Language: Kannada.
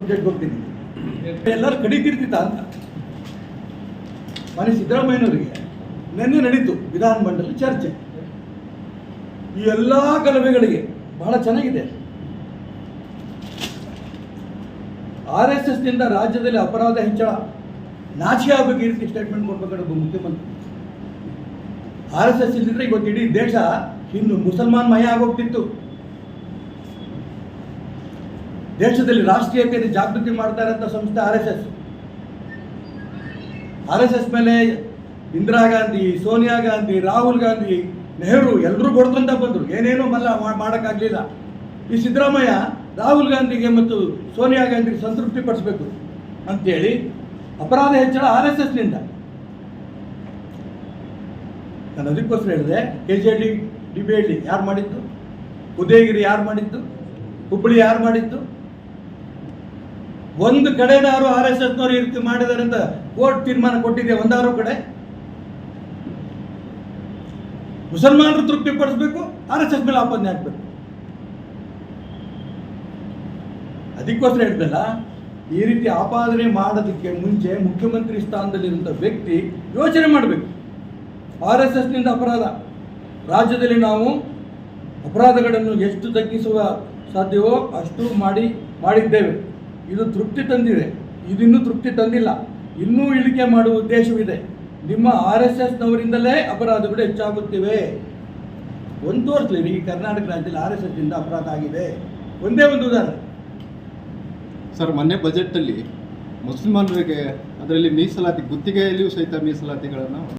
ಹೋಗ್ತೀನಿ ಎಲ್ಲರೂ ಕಡಿತಿರ್ತಿತ್ತ ಅಂತ. ಮನೆ ಸಿದ್ದರಾಮಯ್ಯನವರಿಗೆ ನಿನ್ನೆ ನಡೀತು ವಿಧಾನ ಮಂಡಲ ಚರ್ಚೆ. ಈ ಎಲ್ಲ ಗಲಭೆಗಳಿಗೆ ಬಹಳ ಚೆನ್ನಾಗಿದೆ. ಆರ್ ಎಸ್ ಎಸ್ನಿಂದ ರಾಜ್ಯದಲ್ಲಿ ಅಪರಾಧ ಹೆಚ್ಚಳ. ನಾಚಿಕೆ ಆಗಬೇಕು ಈ ರೀತಿ ಸ್ಟೇಟ್ಮೆಂಟ್ ಕೊಡ್ಬೇಕಾದ್ರೆ ಒಬ್ಬ ಮುಖ್ಯಮಂತ್ರಿ. ಆರ್ ಎಸ್ ಎಸ್ ಇಲ್ದಿದ್ರೆ ಇವತ್ತು ಇಡೀ ದೇಶ ಹಿಂದೂ ಮುಸಲ್ಮಾನ್ ಮಯ ಆಗೋಗ್ತಿತ್ತು. ದೇಶದಲ್ಲಿ ರಾಷ್ಟ್ರೀಯತೆಯನ್ನು ಜಾಗೃತಿ ಮಾಡ್ತಾ ಇರೋಂಥ ಸಂಸ್ಥೆ R S S. R S S ಮೇಲೆ ಇಂದಿರಾ ಗಾಂಧಿ, ಸೋನಿಯಾ ಗಾಂಧಿ, ರಾಹುಲ್ ಗಾಂಧಿ, ನೆಹರು ಎಲ್ಲರೂ ಕೊಡ್ಕೊಂತ ಬಂದರು. ಏನೇನೂ ಮಲ್ಲ ಮಾಡೋಕ್ಕಾಗಲಿಲ್ಲ. ಈ ಸಿದ್ದರಾಮಯ್ಯ ರಾಹುಲ್ ಗಾಂಧಿಗೆ ಮತ್ತು ಸೋನಿಯಾ ಗಾಂಧಿಗೆ ಸಂತೃಪ್ತಿ ಪಡಿಸ್ಬೇಕು ಅಂತೇಳಿ ಅಪರಾಧ ಹೆಚ್ಚಳ ಆರ್ ಎಸ್ ಎಸ್ನಿಂದ. ನಾನು ಅದಕ್ಕೋಸ್ಕರ ಹೇಳಿದೆ, K J D D B Halli ಯಾರು ಮಾಡಿದ್ದು? ಉದಯಗಿರಿ ಯಾರು ಮಾಡಿದ್ದು? ಹುಬ್ಬಳ್ಳಿ ಯಾರು ಮಾಡಿದ್ದು? ಒಂದು ಕಡೆನಾರು ಆರ್ ಎಸ್ ಎಸ್ನವರು ಈ ರೀತಿ ಮಾಡಿದಾರೆ ಅಂತ ಕೋರ್ಟ್ ತೀರ್ಮಾನ ಕೊಟ್ಟಿದೆ ಒಂದಾರು ಕಡೆ. ಮುಸಲ್ಮಾನರು ತೃಪ್ತಿ ಪಡಿಸ್ಬೇಕು ಆರ್ ಎಸ್ ಎಸ್ ಮೇಲೆ ಆಪಾದನೆ ಹಾಕ್ಬೇಕು ಅದಕ್ಕೋಸ್ಕರ ಹೇಳ್ದಲ್ಲ ಈ ರೀತಿ ಆಪಾದನೆ ಮಾಡೋದಕ್ಕೆ ಮುಂಚೆ ಮುಖ್ಯಮಂತ್ರಿ ಸ್ಥಾನದಲ್ಲಿರುವಂಥ ವ್ಯಕ್ತಿ ಯೋಚನೆ ಮಾಡಬೇಕು. ಆರ್ ಎಸ್ ಎಸ್ನಿಂದ ಅಪರಾಧ. ರಾಜ್ಯದಲ್ಲಿ ನಾವು ಅಪರಾಧಗಳನ್ನು ಎಷ್ಟು ತಗ್ಗಿಸುವ ಸಾಧ್ಯವೋ ಅಷ್ಟು ಮಾಡಿ, ಮಾಡಿದ್ದೇವೆ. ಇದು ತೃಪ್ತಿ ತಂದಿದೆ. ಇದಿನ್ನೂ ತೃಪ್ತಿ ತಂದಿಲ್ಲ. ಇನ್ನೂ ಇಳಿಕೆ ಮಾಡುವ ಉದ್ದೇಶವಿದೆ. ನಿಮ್ಮ ಆರ್ ಎಸ್ ಎಸ್ನವರಿಂದಲೇ ಅಪರಾಧಗಳು ಹೆಚ್ಚಾಗುತ್ತಿವೆ. ಒಂದು ತೋರಿಸ್ಲಿ ಈ ಕರ್ನಾಟಕ ರಾಜ್ಯದಲ್ಲಿ ಆರ್ ಎಸ್ ಎಸ್ನಿಂದ ಅಪರಾಧ ಆಗಿದೆ. ಒಂದೇ ಒಂದು ಉದಾಹರಣೆ. ಸರ್, ಮೊನ್ನೆ ಬಜೆಟಲ್ಲಿ ಮುಸಲ್ಮಾನರಿಗೆ ಅದರಲ್ಲಿ ಮೀಸಲಾತಿ ಗುತ್ತಿಗೆಯಲ್ಲಿಯೂ ಸಹಿತ ಮೀಸಲಾತಿಗಳನ್ನು